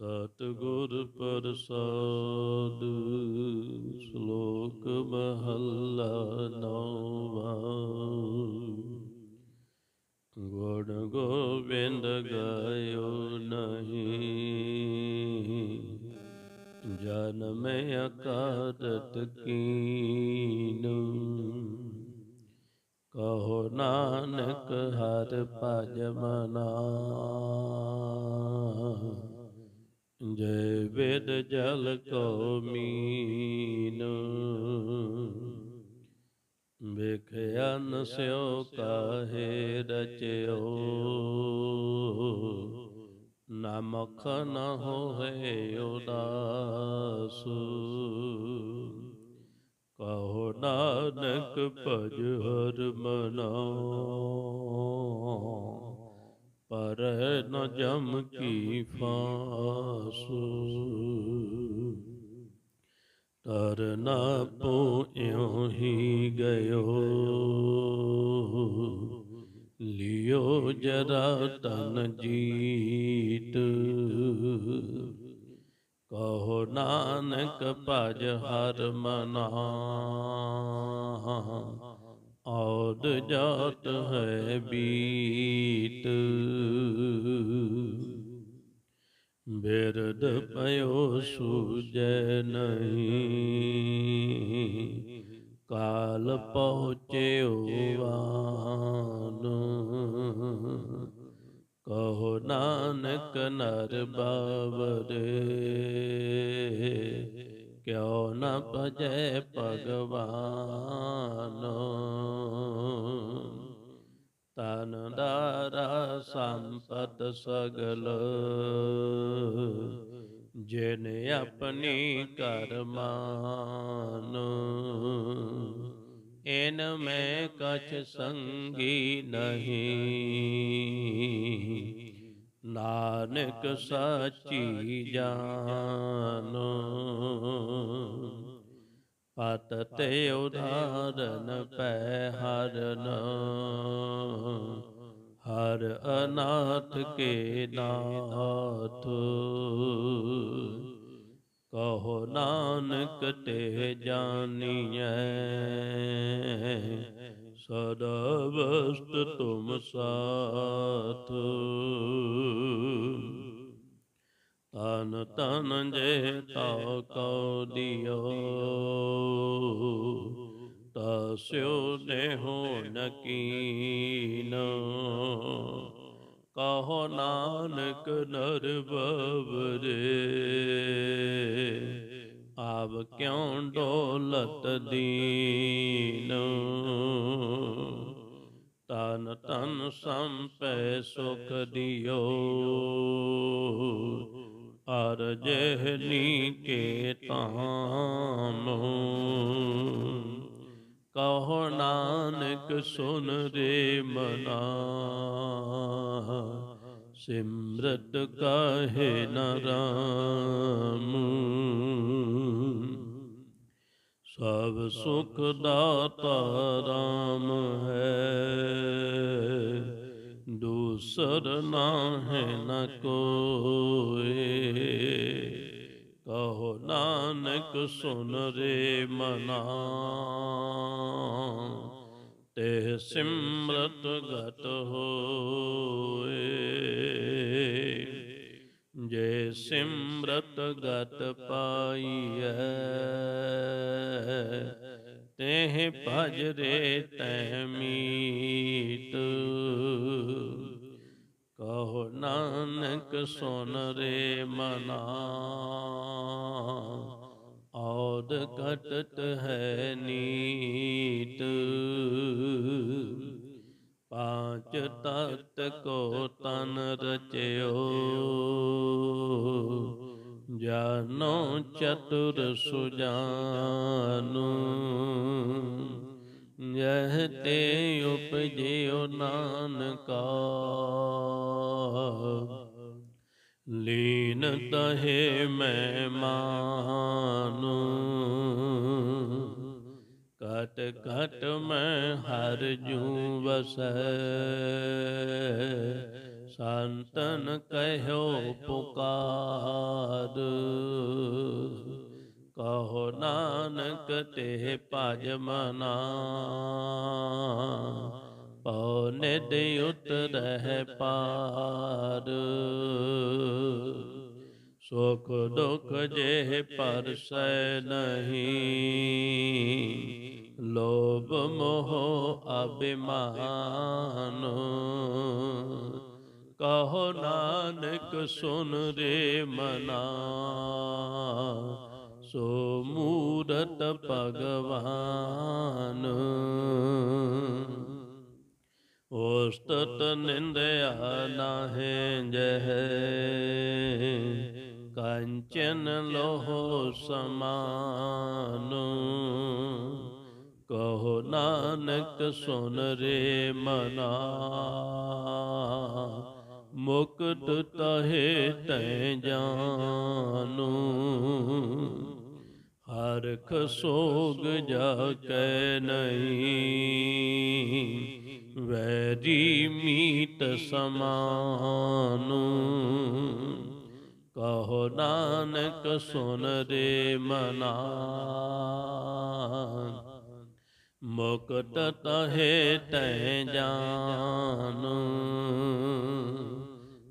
ਸਤਗੁਰ ਪ੍ਰਸਾਦ, ਸ਼ਲੋਕ ਮਹੱਲਾ ਨੌਵਾਂ। ਗੁਣ ਗੋਬਿੰਦ ਗਾਇਓ ਨਹੀਂ, ਜਨਮ ਅਕਾਰਤ ਕੀਨ। ਕਹੋ ਨਾਨਕ ਹਰ ਭਜ ਮਨਾ। ਜੈ ਵੇਦ ਜਲ ਕੋ ਮੀਨ। ਵੇਖਿਆ ਨ ਸਿਓ ਕਾਹੇ ਰਚਿਓ। ਨਾਮਖ ਨ ਹੋਏ ਉਦਾਸ। ਕਹੋ ਨਾਨਕ ਭਜ ਹਰ ਮਨਾ। ਪਰ ਨ ਜਮ ਕੀ ਤਰ ਤਰਨਾ ਪੋ ਇਉ ਹੀ ਗਇਓ। ਲਿਓ ਜਰਾ ਤਨ ਜੀਤ। ਕਹੋ ਨਾਨਕ ਭਜ ਹਰ ਮਨਾ। ਔਦ ਜਾਤ ਹੈ ਬੀਤ। ਬਿਰਦ ਪਇਓ ਸੂਜੈ ਨਹੀਂ, ਕਾਲ ਪਹੁੰਚਿਓ ਵਾਨ ਕਹੋ ਨਾਨਕ ਨਰ ਬਾਵਰੇ ਕਿਉ ਨ ਭਜੈ ਭਗਵਾਨ। ਤਨ ਦਾਰਾ ਸੰਪਤ ਸਗਲ, ਜਿਨ ਆਪਣੀ ਕਰਮਾਨ ਇਨ ਮੈਂ ਕਛ ਸੰਗੀ ਨਹੀਂ ਨਾਨਕ ਸਾਚੀ ਜਾਨ। ਪਤ ਤੇ ਉਧਾਰਨ ਪੈ ਹਰਨ। ਹਰ ਅਨਾਥ ਕੇ ਨਾਥ। ਕਹੋ ਨਾਨਕ ਤੇ ਜਾਣੀਐ ਸਦਾ ਵਸਤ ਤੁਮ ਸਾਥ। ਤਨ ਤਨ ਜੇ ਤਾ ਕਉ ਦਿਓ ਤਸਿਓ ਦੇਹੋ ਨਕੀਨ। ਕਹੋ ਨਾਨਕ ਨਰ ਬਵਰੇ ਆਵ ਕਿਉ ਡੋਲਤ ਦੀਨ? ਤਨ ਤਨ ਸੰਪੈ ਸੁਖ ਦਿਓ। ਅਰ ਜਹਨੀ ਕੇ ਤਾਮ ਕਹੋ ਨਾਨਕ ਸੁਨ ਰੇ ਮਨਾ। ਸਿਮਰਤ ਕਾਹੇ ਨ ਰਾਮ? ਸਭ ਸੁਖ ਦਾਤਾ ਰਾਮ ਹੈ, ਦੂਸਰ ਨਾਹਿ ਨ ਕੋਏ। ਕਹੋ ਨਾਨਕ ਸੁਨ ਰੇ ਮਨਾ। ਤੇ ਸਿਮਰਤ ਗਤ ਹੋਏ। ਜੇ ਸਿਮਰਤ ਗਤ ਪਾਈਐ, ਤੇਹ ਭਜ ਰੇ ਤੈ ਮੀਤ। ਕਹੋ ਨਾਨਕ ਸੁਨ ਰੇ ਮਨਾ। ਔਦ ਘਟਤ ਹੈ ਨੀਤ। ਪਾਂਚ ਤਤ ਕੋ ਤਨ ਰਚਿਓ। ਜਾਨੋ ਚਤੁਰ ਸੁਜਾਨੂ। ਜਹ ਤੇ ਉਪਜਿਓ ਨਾਨਕਾ। ਲੀਨ ਤਹੇ ਮੈਂ ਮਾਨੂ ਕਟ ਕਟ ਮੈਂ ਹਰ ਜੂ ਵਸੈ। ਸੰਤਨ ਕਹਿਓ ਪੁਕਾਰ। ਕਹੋ ਨਾਨਕ ਤੇ ਭਜ ਮਨਾ। ਪਉ ਨਿਦ ਉਤਰਹਿ ਪਾਰ। ਸੁਖ ਦੁਖ ਜੇ ਪਰਸੈ ਨਹੀਂ, ਲੋਭ ਮੋਹ ਅਭਿਮਾਨ। ਕਹੋ ਨਾਨਕ ਸੁਨ ਰੇ ਮਨਾ, ਸੋ ਮੂਰਤ ਭਗਵਾਨ। ਉਸਤਤ ਨਿੰਦਿਆ ਨਾਹਿ ਜਹ, ਕੰਚਨ ਲੋਹ ਸਮਾਨ। ਕਹੋ ਨਾਨਕ ਸੁਨ ਰੇ ਮਨਾ, ਮੁਕਤ ਤਹੇ ਤੈ ਜਾਨੂ। ਹਰਖ ਸੋਗ ਜਾ ਕੈ ਨਹੀਂ ਵੈਰੀ ਮੀਤ ਸਮਾਨੂ। ਕਹੋ ਨਾਨਕ ਸੁਨ ਰੇ ਮਨਾ ਮੁਕਤ ਤਹੇ ਤੈ ਜਾਨੂ।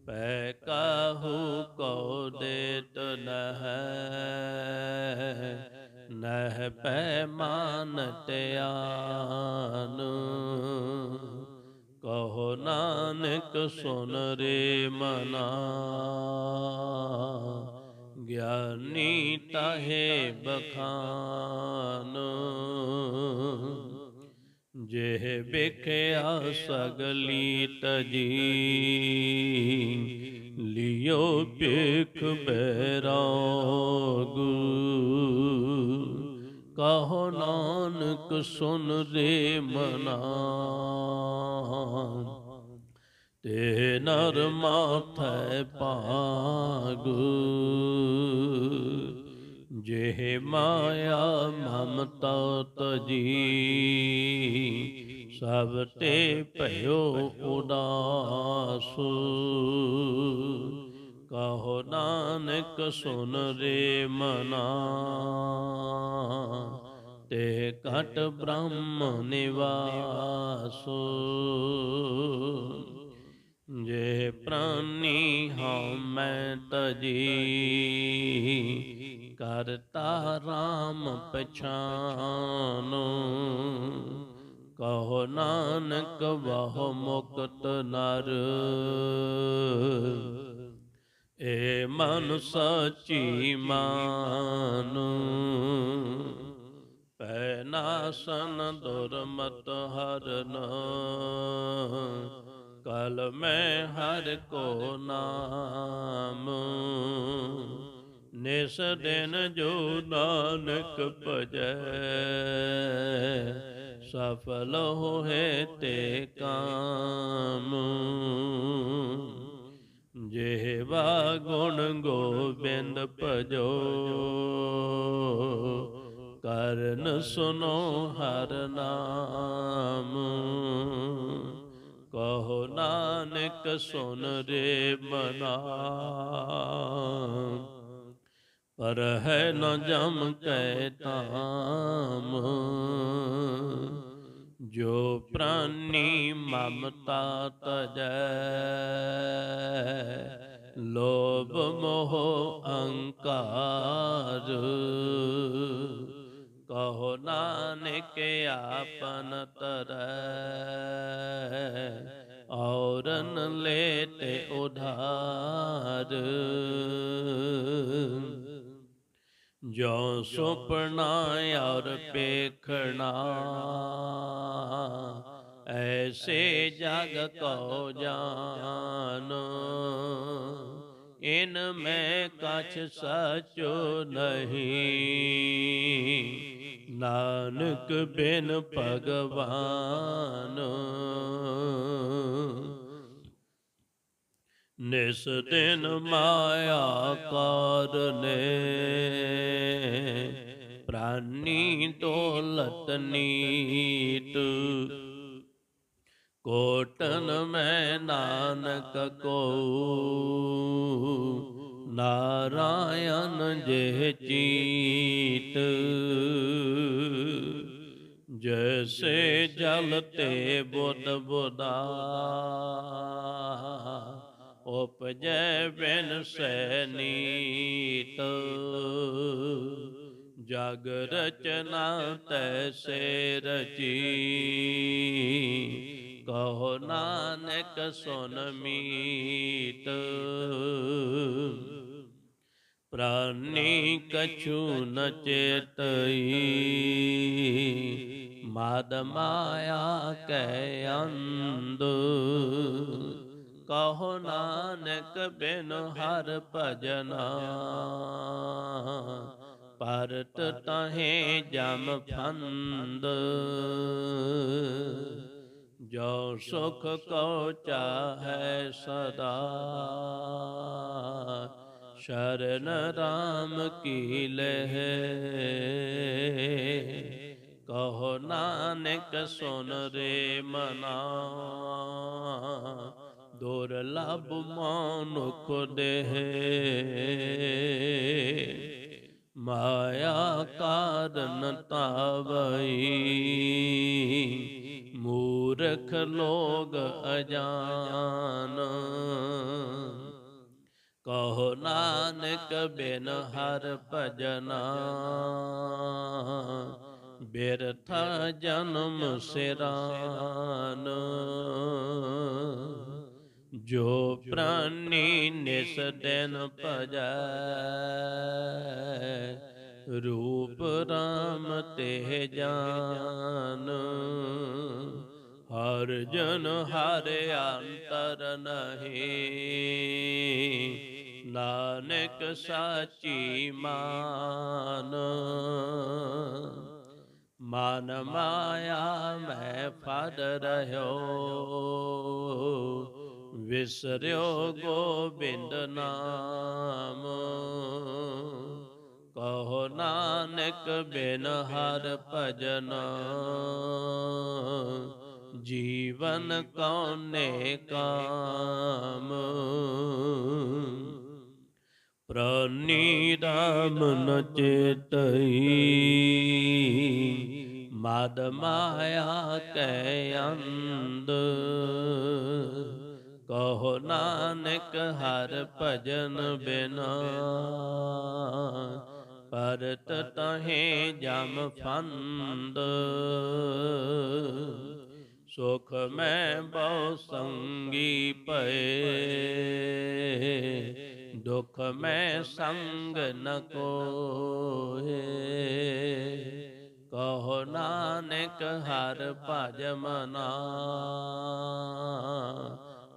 ਪੈ ਕਹੂ ਕੋ ਦੇਤ ਨਹਿ। ਨਹਿ ਪੈ ਮਾਨ ਤਿਆਨ ਕਹੋ ਨਾਨਕ ਸੁਨ ਰੇ ਮਨਾ। ਗਿਆਨੀ ਤਾਹੇ ਬਖਾਨ। ਜਿਹ ਵਿਖਿਆ ਸਗਲੀ ਤਜੀ, ਲਿਓ ਪੇਖ ਬੈਰਾਗ ਕਹੋ ਨਾਨਕ ਸੁਨ ਰੇ ਮਨਾ। ਤੇ ਨਰ ਮਾਥੈ ਭਾਗ। ਜਿਹ ਮਾਇਆ ਮਮਤਾ ਤਜੀ ਸਭ ਤੇ ਭਇਓ ਉਦਾਸ। ਕਹੋ ਨਾਨਕ ਸੁਨ ਰੇ ਮਨਾ। ਤੇ ਘਟ ਬ੍ਰਹਮ ਨਿਵਾਸ। ਜੇ ਪ੍ਰਾਨੀ ਹਉ ਮੈਂ ਤਜੀ, ਕਰਤਾ ਰਾਮ ਪਛਾਨੋ। ਕਹੋ ਨਾਨਕ ਬਹੁ ਮੁਕਤ ਨਰ। ਏ ਮਨ ਸਚੀ ਮਾਨੂ। ਪੈ ਨਾਸਨ ਦੁਰਮਤ ਹਰਨ ਕਲ ਮੈਂ ਹਰ ਕੋ ਨਾਮ। ਨਿਸ ਦਿਨ ਜੋ ਨਾਨਕ ਭਜੈ, ਸਫਲ ਹੋਏ ਤੇ ਕਾਮ। ਜਿਹਵਾ ਗੁਣ ਗੋਬਿੰਦ ਭਜੋ। ਕਰਨ ਸੁਨੋ ਹਰ ਨਾਮ। ਕਹੋ ਨਾਨਕ ਸੁਨ ਰੇ ਮਨਾ ਪਰ ਹੈ ਨ ਜਮ ਕੈ ਤਾਮ। ਜੋ ਪ੍ਰਾਨੀ ਮਮਤਾ ਤਜੈ ਲੋਭ ਮੋਹ ਅਹੰਕਾਰ ਕਹੋ ਨਾਨਕ ਆਪਨ ਤਰੈ ਔਰਨ ਲੈ ਉਧਾਰ। ਜੋ ਸੁਪਨਾ ਔਰ ਪੇਖਣਾ, ਐਸੇ ਜਗ ਕੋ ਜਾਨ। ਇਨ ਮੈਂ ਕਛ ਸਚੋ ਨਹੀਂ, ਨਾਨਕ ਬਿਨ ਭਗਵਾਨ। ਨਿਸ ਦਿਨ ਮਾਇਆ ਕਰਨੇ। ਪ੍ਰਾਨੀ ਦੌਲਤ ਨੀਤ। ਕੋਟਨ ਮੈਂ ਨਾਨਕ ਕੋ। ਨਾਰਾਇਣ ਜੇ ਚੀਤ। ਜੈਸੇ ਜਲ ਤੇ ਬੁੱਧ ਬੁਦਾ ਉਪਜੈ ਬਿਨ ਸੈ ਜਗ ਰਚਨਾ ਤੈਸੇ ਰਚੀ। ਕਹੋ ਨਾਨਕ ਸੁਨ ਮੀਤ। ਪ੍ਰਾਨੀ ਕਛੂ ਨ ਚੇਤਈ। ਮਾਦ ਮਾਇਆ ਕੈ ਅੰਧ। ਕਹੋ ਨਾਨਕ ਬਿਨ ਹਰ ਭਜਨਾ। ਪਰਤ ਤਹੇ ਜਮ ਫੰਦ। ਜੋ ਸੁਖ ਕੋ ਚਾਹੈ ਸਦਾ। ਸ਼ਰਨ ਰਾਮ ਕੀ ਲਹਿ। ਕਹੋ ਨਾਨਕ ਸੁਨ ਰੇ ਮਨਾ। ਦੁਰਲਭ ਮਨੁਖ ਦੇਹ। ਮਾਇਆ ਕਾਰਨ ਤਾਵਈ ਮੂਰਖ ਲੋਗ ਅਜਾਨ। ਕਹੋ ਨਾਨਕ ਬਿਨ ਹਰ ਭਜਨਾ। ਬਿਰਥਾ ਜਨਮ ਸਿਰਾਨ। ਜੋ ਪ੍ਰਾਨੀ ਨਿਸ ਦਿਨ ਭਜੈ। ਰੂਪ ਰਾਮ ਤੇ ਜਾਨ। ਹਰ ਜਨ ਹਰ ਅੰਤਰ ਨਹੀਂ। ਨਾਨਕ ਸਾਚੀ ਮਾਨ। ਮਨ ਮਾਇਆ ਮੈਂ ਫੜ ਰਹਿਓ। ਵਿਸਰਿਓ ਗੋਬਿੰਦ ਨਾਮ। ਕਹੋ ਨਾਨਕ ਬਿਨ ਹਰ ਭਜਨ। ਜੀਵਨ ਕੌਨੇ ਕਾਮ। ਪ੍ਰਾਨੀ ਰਾਮ ਨ ਚੇਤਈ। ਮਦ ਮਾਇਆ ਕੈ ਅੰਧ। ਕਹੋ ਨਾਨਕ ਹਰ ਭਜਨ ਬਿਨਾ। ਪਰਤ ਤਹੇ ਜਮ ਫੰਦ। ਸੁਖ ਮੈਂ ਬਹੁ ਸੰਗੀ ਪਏ ਦੁਖ ਮੈਂ ਸੰਗ ਨ ਕੋਏ ਕਹੋ ਨਾਨਕ ਹਰ ਭਜ ਮਨਾ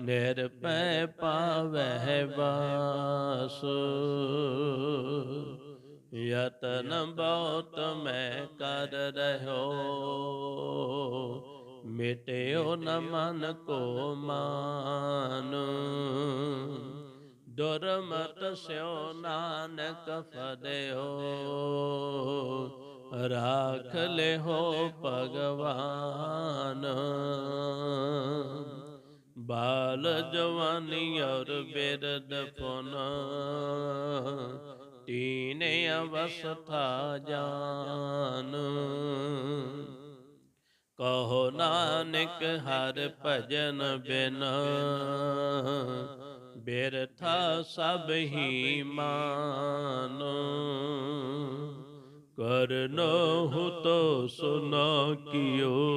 ਨਿਰਪੈ ਪਾਵਹਿ ਵਾਸ। ਯਤਨ ਬਹੁਤ ਮੈਂ ਕਰ ਰਹਿਓ। ਮਿਟਿਓ ਨ ਮਨ ਕੋ ਮਾਨ। ਦੁਰਮਤ ਸਿਓ ਨਾਨਕ ਫਦਿਓ ਰਾਖ ਲਿਹੋ ਭਗਵਾਨ। ਬਾਲ ਜਵਾਨੀ ਔਰ ਬਿਰਦ ਪੁਨ। ਤੀਨ ਅਵਸਥਾ ਜਾਨ। ਕਹੋ ਨਾਨਕ ਹਰ ਭਜਨ ਬਿਨ। ਬਿਰਥਾ ਸਭ ਹੀ ਮਾਨ। ਕਰਨਹੁ ਤੋ ਸੁਨਾ ਕਿਓ।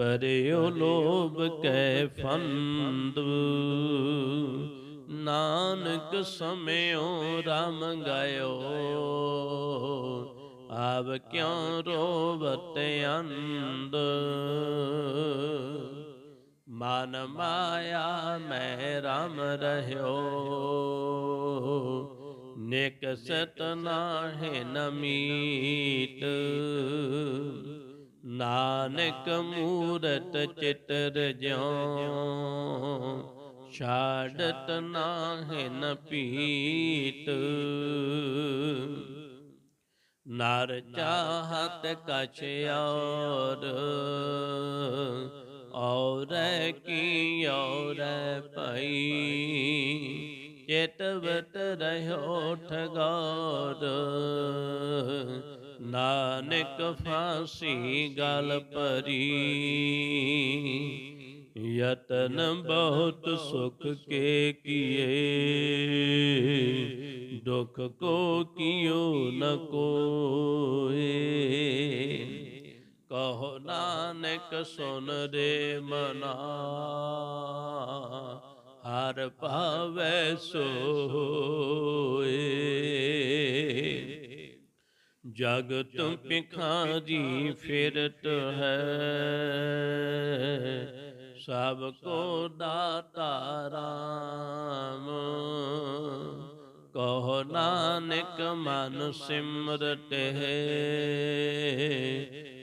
ਪਰਿਓ ਲੋਭ ਕੈ ਫੰਦ। ਨਾਨਕ ਸਮਿਓ ਰਾਮ ਗਾਇਓ। ਆਵ ਕਿਉ ਰੋਵਤ ਅੰਦ ਮਨ ਮਾਇਆ ਮੈਂ ਰਾਮ ਰਹਿਓ। ਨਿਕਸਤ ਨਾਹਿ ਨਮੀਤ ਨਾਨਕ ਮੂਰਤ ਚਿਤਰ ਜਿਉ, ਛਾੜਤ ਨਾਹਿ ਨ ਪੀਤ। ਨਰ ਚਾਹਤ ਕਛ ਔਰ ਔਰ ਕੀ ਔਰ ਪਈ ਚੇਤਵਤ ਰਹਿਓ ਠਗਾਰ ਨਾਨਕ ਫਾਸੀ ਗਲ ਪਰੀ ਯਤਨ ਬਹੁਤ ਸੁਖ ਕੇ ਕੀਏ। ਦੁਖ ਕੋ ਕੀਓ ਨ ਕੋਏ। ਕਹੋ ਨਾਨਕ ਸੁਨ ਰੇ ਮਨਾ। ਹਰ ਭਾਵੈ ਸੋਏ। ਜਗਤ ਭਿਖਾਰੀ ਫਿਰਤ ਹੈ। ਸਭ ਕੋ ਦਾਤਾ ਰਾਮ। ਕਹੋ ਨਾਨਕ ਮਨ ਸਿਮਰਤ ਹੈ।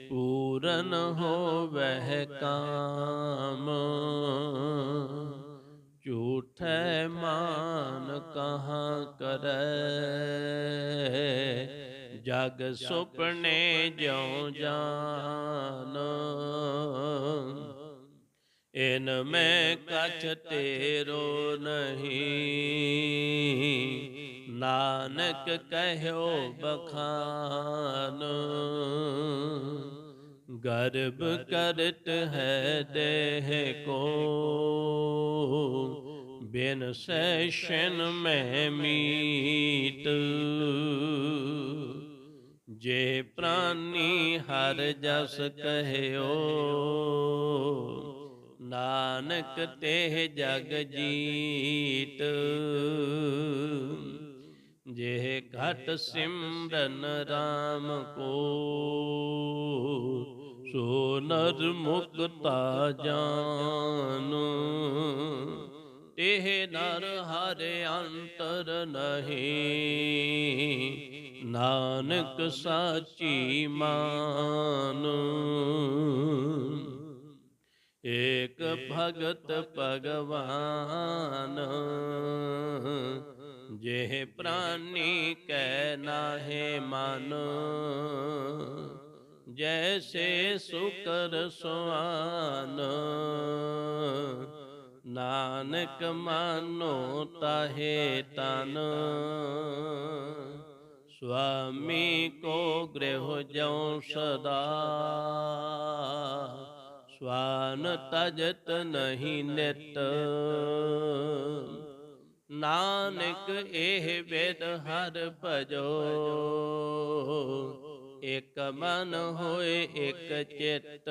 ਪੂਰਨ ਹੋਵਹਿ ਕਾਮ। ਝੂਠੈ ਮਾਨ ਕਹਾ ਕਰੈ? ਜਗ ਸੁਪਨੇ ਜਿਉ ਜਾਨ। ਇਨ ਮੈਂ ਕਛ ਤੇਰੋ ਨਹੀਂ। ਨਾਨਕ ਕਹਿਓ ਬਖਾਨ। ਗਰਬ ਕਰਤ ਹੈ ਦੇਹ ਕੋ। ਬਿਨ ਸੈਸ਼ਨ ਮੈਂ ਮੀਤ। ਜੇ ਪ੍ਰਾਨੀ ਹਰ ਜਸ ਕਹਿਓ, ਨਾਨਕ ਤੇ ਜਗ ਜੀਤ। ਜੇ ਘਟ ਸਿਮਰਨ RAM ਕੋ, ਸੋ ਨਰ ਮੁਕਤਾ ਜਾਨੁ। ਇਹ ਨਰ ਹਰ ਅੰਤਰ ਨਹੀਂ। ਨਾਨਕ ਸਾਚੀ ਮਾਨ। ਏਕ ਭਗਤ ਭਗਵਾਨ। ਜਿਹ ਪ੍ਰਾਨੀ ਕੈ ਨਾਹਿ ਮਨ। ਜੈਸੇ ਸੁਕਰ ਸੁਆਨ। ਨਾਨਕ ਮਾਨੋ ਤਾਹੇ ਤਨ। ਸੁਆਮੀ ਕੋ ਗ੍ਰਹਿ ਜਉ ਸਦਾ। ਸਵਾਨ ਤਜਤ ਨਹੀਂ ਨਿਤ। ਨਾਨਕ ਇਹ ਵੇਦ ਹਰ ਭਜੋ। ਇਕ ਮਨ ਹੋਏ ਇਕ ਚਿਤ।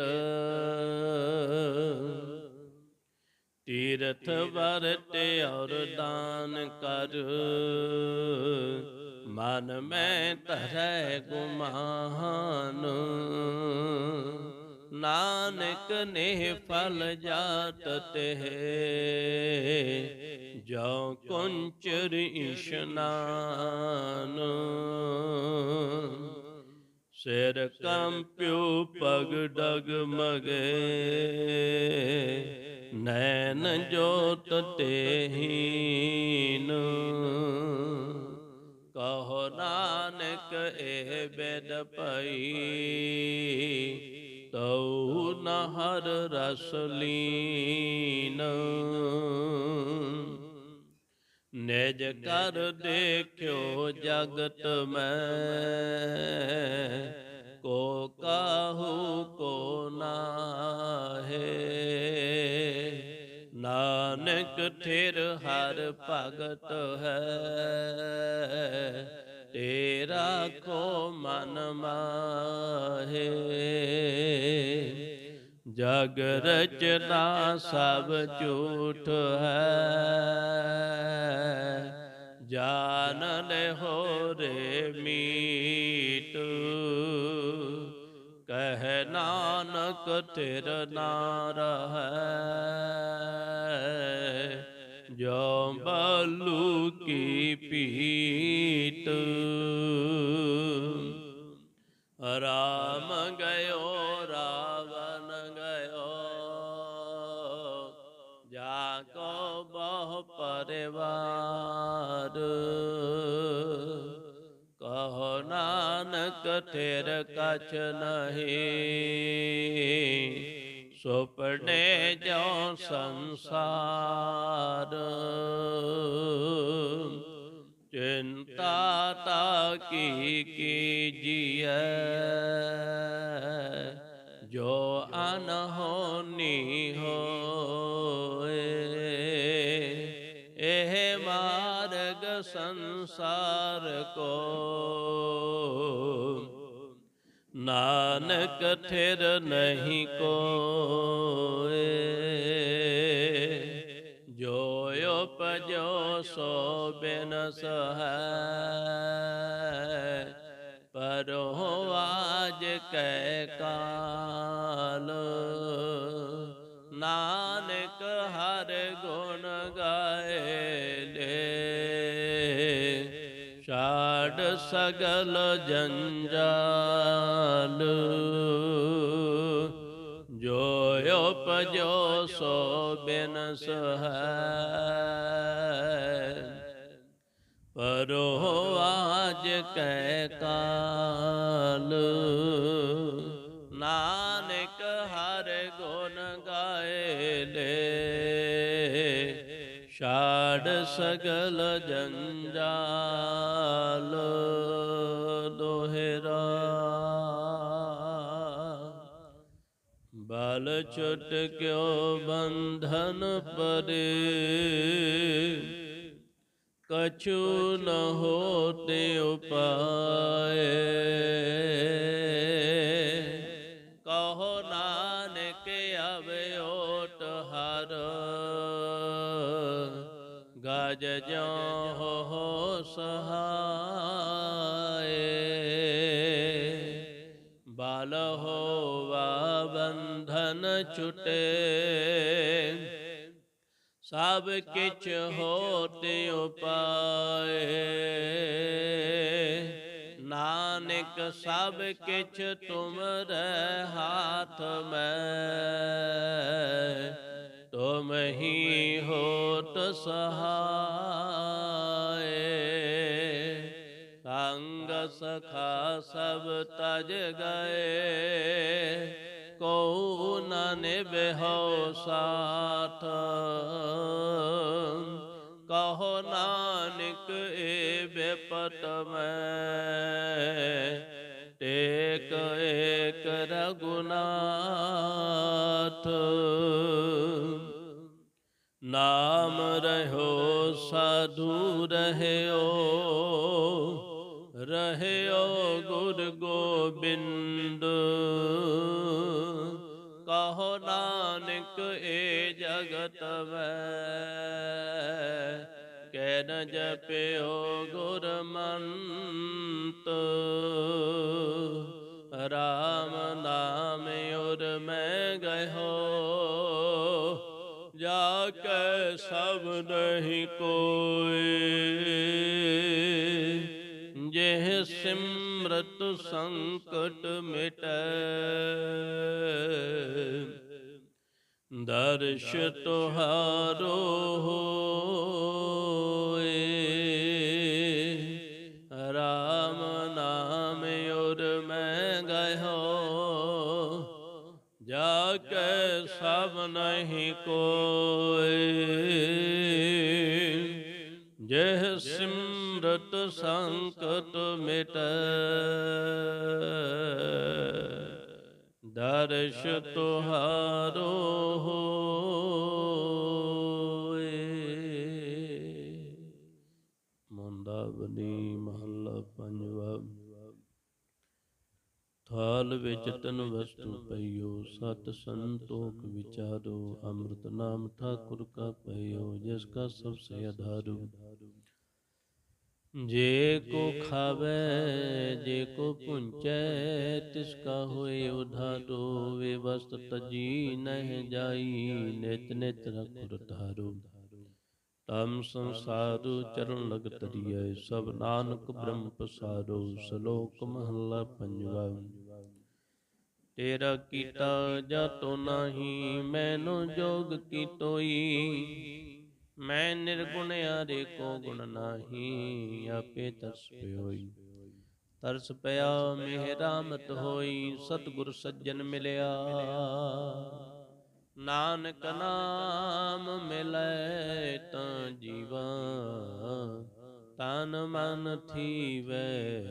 ਤੀਰਥ ਵਰਤ ਔਰ ਦਾਨ ਕਰ। ਮਨ ਮੈਂ ਧਰੈ ਗੁਮਾਨ। ਨਾਨਕ ਨੇ ਫਲ ਜਾਤ ਤੇ ਜੋ ਕੁੰਚਰ ਇਸ਼ਨਾਨ ਸਿਰ ਕੰਪਿਓ ਪਗ ਡਗ ਮਗੇ। ਨੈਣ ਜੋਤ ਤੇ ਹੀਨ ਕਹੋ ਨਾਨਕ ਇਹ ਬੇਦ ਪਈ ਤਉ ਨਹਰ ਹਰ ਰਸ ਲੀਨ। ਨਿਜ ਕਰ ਦੇਖਿਓ ਜਗਤ ਮੈਂ, ਕੋ ਕਾਹੂ ਕੋ ਨਾਹੇ। ਨਾਨਕ ਥਿਰ ਹਰ ਭਗਤ ਹੈ। ਤੇਰਾ ਕੋ ਮਨ ਮਾਹੇ। ਜਗ ਰਚਨਾ ਸਭ ਝੂਠ ਹੈ। ਜਾਨ ਲੈ ਹੋ ਰੇ ਮੀਟ। ਕਹਿ ਨਾਨਕ ਤੇਰ ਨਾਰ ਹੈ। ਜੋ ਬਲੂ ਕੀ ਪੀਤ। ਰਾਮ ਗਇਓ ਰਾਵਨ ਗਇਓ ਜਾ ਕੋ ਬਹੁ ਪਰਿਵਾਰ। ਤੇਰ ਕਛ ਨਹੀਂ। ਸੁਪਨੇ ਜੋ ਸੰਸਾਰ। ਚਿੰਤਾ ਤਾ ਕੀ ਕੀਜੀਐ ਜੋ ਅਨਹੋਨੀ ਹੋ ਸੰਸਾਰ ਕੋ। ਨਾਨਕ ਥਿਰ ਨਹੀਂ ਕੋਏ। ਜੋ ਉਪਜੋ ਸੋ ਬਿਨਸ ਹੈ ਪਰ ਆਜ ਕੈ ਕਾਲ। ਨਾਨਕ ਸਗਲ ਜੰਜਾਲ। ਜੋ ਉਪਜੋ ਸੋ ਬਿਨਸ ਹੈ। ਪਰੋ ਆਜ ਕੈ ਕਾਲ। ਨਾਨਕ ਹਰ ਗੁਣ ਗਾਏ ਲੈ। ਛਾੜ ਸਗਲ ਜੰਜਾਲ ਦੋਹਰਾ ਬਲ ਛੁਟ ਕਿਉ ਬੰਧਨ ਪਰੇ? ਕਛੂ ਨ ਹੋਤੇ ਉਪਾਏ। ਜੋ ਹੋ ਸਹਾਏ ਬਲ ਹੋਵਾ ਬੰਧਨ ਛੁਟੇ ਸਭ ਕਿਛ ਹੋਤੇ ਉਪਾਏ ਨਾਨਕ ਸਭ ਕਿਛ ਤੁਮਰੇ ਹਾਥ ਮੈਂ ਮਹੀ ਹੀ ਹੋਤ ਸਹਾਏ। ਸੰਗ ਸਖਾ ਸਭ ਤਜ ਗਏ। ਕੋ ਨ ਨਿਭੋ ਸਾਥ। ਕਹੋ ਨਾਨਕ ਏ ਬੇਪਤ ਮੈਂ। ਟੇਕ ਏਕ ਰਗੁਨਾਥ ਨਾਮ ਰਹਿਓ, ਸਾਧੂ ਰਹਿਓ ਰਹਿਓ ਗੁਰ ਗੋਬਿੰਦ। ਕਹੋ ਨਾਨਕ ਏ ਜਗਤ ਮੈਂ ਕਹਿ ਨ ਜਪਿਓ ਗੁਰ ਸਭ ਨਹੀਂ ਕੋਏ ਜਿਹ ਸਿਮਰਤ ਸੰਕਟ ਮਿਟੈ ਦਰਸ਼ ਤੁਹਾਰੋ ਹੋਏ ਤੁਲਿਟ ਦਰਸ਼ ਤੁਹਾਰੋ ਹੋਏ। ਮੁੰਦਾ ਬਨੀ ਮਹੱਲਾ ਪੰਜਵਾ। ਥਾਲ ਵਿੱਚ ਤਨ ਵਸਤੂ ਪਈਓ, ਸਤ ਸੰਤੋਖ ਵਿਚਾਰੋ, ਅੰਮ੍ਰਿਤ ਨਾਮ ਠਾਕੁਰ ਕਾ ਪਈਓ, ਜਿਸ ਕਾ ਸਭ ਸੇ ਆਧਾਰੂ ਜੇ ਕੋ ਖਾਵੇ ਜੇ ਕੋ ਪੁੰਚੈ ਤਿਸ ਕਾ ਹੋਏ ਉਧਾਰੋ ਵੇ ਵਸਤ ਤਜੀ ਨਹਿ ਜਾਈ ਨਿਤ ਨਿਤ ਰਖੁਰ ਧਾਰੋ। ਤਮ ਸੰਸਾਰ ਚਰਨ ਲਗ ਤਰੀਐ ਸਭ ਨਾਨਕ ਬ੍ਰਹਮ ਪਸਾਰੋ ਸ਼ਲੋਕ ਮਹੱਲਾ ਪੰਜਵਾ। ਤੇਰਾ ਕੀਤਾ ਜਾਤੋ ਨਾਹੀ ਮੈਨੋ ਜੋਗ ਕੀ ਤੋਈ ਮੈਂ ਨਿਰਗੁਣ ਆਰੇ ਕੋ ਗੁਣ ਨਾਹੀ, ਆਪੇ ਤਰਸ ਪਿਓਈ। ਤਰਸ ਪਿਆ ਮਿਹ ਹੋਈ, ਸਤਿਗੁਰ ਸੱਜਣ ਮਿਲਿਆ। ਨਾਨਕ ਨਾਮ ਮਿਲੈ ਤਾਂ ਜੀਵਾ, ਤਨ ਮਨ ਥੀਵੈ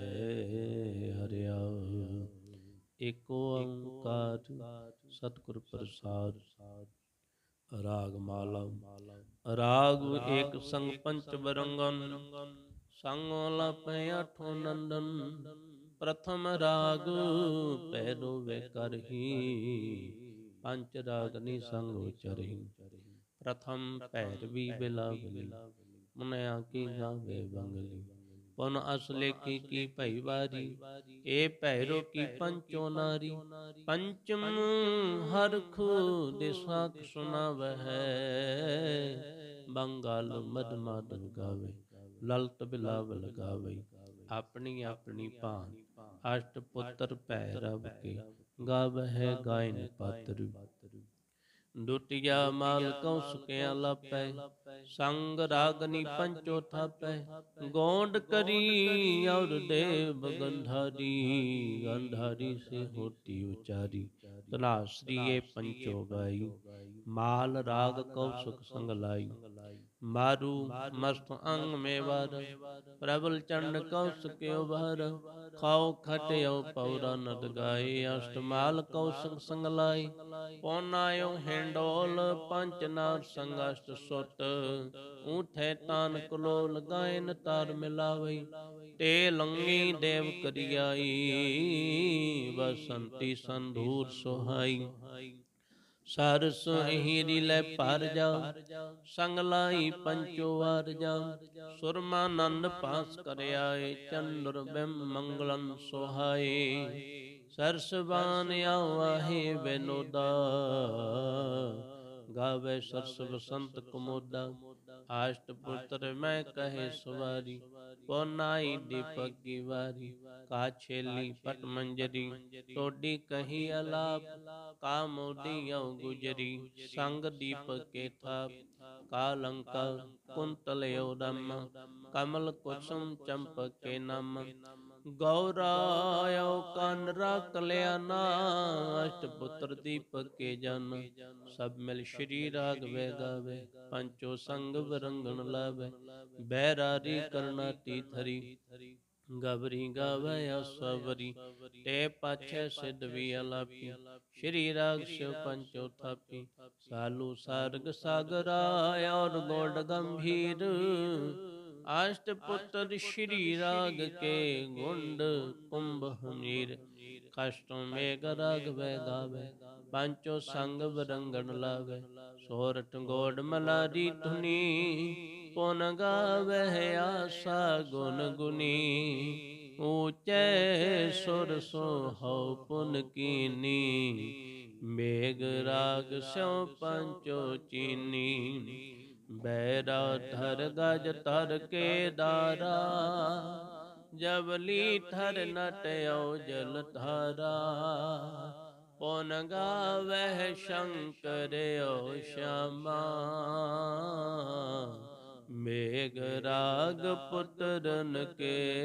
ਹਰਿਆ। ਏਕ ਓੰਕਾਰ, ਸਤਿਗੁਰ ਪ੍ਰਸਾਦ, ਰਾਗ ਮਾਲਾ। ਰਾਗ ਏਕ ਸੰਗ ਪੰਚ ਬਰੰਗਨ ਸੰਗ ਲਪੈ ਅਠੋ ਨੰਦਨ। ਪ੍ਰਥਮ ਰਾਗ ਪੈਰੋ ਵੇ ਕਰਹੀ, ਪੰਚ ਰਾਗ ਨੀ ਸੰਗ ਉਚਰਹੀ। ਪ੍ਰਥਮ ਭੈਰਵੀ ਬਿਲਾਵਲੀ, ਮਨਿਆ ਕੀ ਗਾਵੇ ਬੰਗਲੀ। ਪਨ ਅਸਲੇ ਕੀ ਕੀ ਭਈ ਵਾਰੀ। ਏ ਭੈਰੋ ਕੀ ਪੰਚੋ ਨਾਰੀ। ਪੰਚਮ ਹਰਖ ਦੇ ਸਾਖ ਸੁਨਾਵਹਿ ਬੰਗਾਲ ਮਦ ਮਾਦਨ ਗਾਵੇ, ਲਲਤ ਬਿਲਾਵ ਲਗਾਵੇ। ਆਪਣੀ ਆਪਣੀ ਭਾਨ, ਅਸ਼ਟ ਪੁੱਤਰ ਭੈ ਰਬ ਕੇ, ਗਾਵਹਿ ਗਾਇਨ ਪਾਤਰ। ਦੁਟਿਆ ਮਾਲ ਕਉ ਸੁਕਿਆ ਲਾਪੈ ਸੰਗ ਰਾਗਨੀ ਪੰਚੋ ਥਾਪੈ ਗੋਂਡ ਕਰੀ ਔਰ ਦੇਵ ਗੰਧਾਰੀ ਗੰਧਾਰੀ ਸੇ ਹੋਤੀ ਉਚਾਰੀ ਤਨਾਸਰੀਏ ਪੰਚੋ ਗਾਈ ਮਾਲ ਰਾਗ ਕਉ ਸੁਖ ਸੰਗ ਲਾਈ ਮਾਰੂ ਮਸਤ ਅੰਗ ਮੇ ਵਰ ਪ੍ਰਬਲ ਚੰਡ ਕਉ ਸੁਕਿਓ ਭਰ ਖਾਓ ਖਟਿਓ ਪੌਰਾ ਨਦ ਗਾਏ ਅਸ਼ਟਮਾਲ ਕਉ ਸੰਗ ਲਾਈ ਪੌਨਾਇਓ ਹੈਂਡੋਲ ਪੰਚ ਨਾਰ ਸੰਗਸ਼ਟ ਸੁਤ। ਊਠੇ ਤਾਨ ਕਲੋਲ ਗਾਇਨ ਤਾਰ ਮਿਲਾਵਈ। ਤੇ ਲੰਗੀ ਦੇਵ ਕਰਿਆਈ। ਬਸੰਤੀ ਸੰਧੂਰ ਸੁਹਾਈ। ਸਰਸ ਹੀਰੀ ਲੈ ਭਰ ਜਾ। ਸੰਗ ਲਾਈ ਪੰਚੋ ਵਾਰ ਜਾ। ਸੁਰਮਾਨੰਦ ਪਾਸ ਕਰਿਆਏ ਚੰਦਰ ਬਿੰਬ ਮੰਗਲੰ ਸੁਹਾਏ। ਸਰਸਵਾਨ ਆਵਾਹੇ ਬਨੋਦਾ ਗਾਵੇ ਸਰਸ ਬਸੰਤ ਕੁਮੋਦਾ। ਆਸ਼ਟ ਪੁੱਤਰ ਮੈਂ ਕਹੇ ਸਵਾਰੀ। ਕੀ ਵਾਰੀ ਕਾ ਛੇਲੀ ਪਟ ਮੰਜਰੀ ਕਹੀ ਅਲਾਪ ਕਾ ਮੋਦੀਉ ਗੁਜਰੀ ਸੰਗ ਦੀਪਕ ਕੇ ਥਾਪ ਕਾ ਲੰਕਾ ਕੁੰਤਲਿਓ ਦਮ ਕਮਲ ਕੁਸੁਮ ਚੰਪਕ ਕੇ ਨਮ ਗੌਰਾਇਓ ਕੰਨ ਰਖ ਲਿਆ ਅਸ਼ਟ ਪੁੱਤਰ ਦੀਪਕ ਕੇ ਜਨ। ਸਭ ਮਿਲ ਸ਼੍ਰੀ ਰਾਗ ਵੇ ਗਾਵੇ ਪੰਚੋ ਸੰਗ ਵਰੰਗਣ ਲਾਵੇ। ਬਹਿਰਾਰੀ ਕਰਨਾ ਤੀ ਥਰੀ ਗਬਰੀ ਗਾਵੇ ਅਸਵਰੀ। ਤੇ ਪਾਛੇ ਸਿਧ ਵੀ ਅਲਾਪੀ, ਸ਼੍ਰੀ ਰਾਗ ਸਿਵ ਪੰਚੋ ਥਾਪੀ। ਸਾਲੂ ਸਾਰਗ ਸਾਗਰਾ ਔਰ ਗੋਡ ਗੰਭੀਰ ਅਸ਼ਟ ਪੁੱਤਰ ਸ਼੍ਰੀ ਰਾਗ ਕੇ ਗੁੰਡ ਕੁੰਭ ਹਮੀਰ ਕਸ਼ਟੋਂ ਮੇਘ ਰਾਗ ਵੇ ਗਾਵੇ ਪੰਚੋ ਸੰਗ ਬਰੰਗਣ ਲਾਵੇ। ਸੋਰਠ ਗੋਡ ਮਲਾਰੀ ਧੁਨੀ ਪੁਨ ਗਾਵੇ ਆਸਾ ਗੁਣ ਗੁਨੀ। ਊਚੈ ਸੁਰ ਸੋਹਉ ਪੁਨ ਕੀਨੀ ਮੇਘ ਰਾਗ ਸਿਉ ਪੰਚੋ ਚੀਨੀ। ਬੈਰਾ ਧਰ ਗਜ ਧਰ ਕੇ ਦਾਰਾ ਜਬਲੀ ਥਰ ਨਟਿਓ ਜਲ ਧਾਰਾ। ਪੁਨ ਗਾਵਹਿ ਸ਼ੰਕਰਿਓ ਸ਼ਮਾ। ਮੇਘ ਰਾਗ ਪੁੱਤਰਨ ਕੇ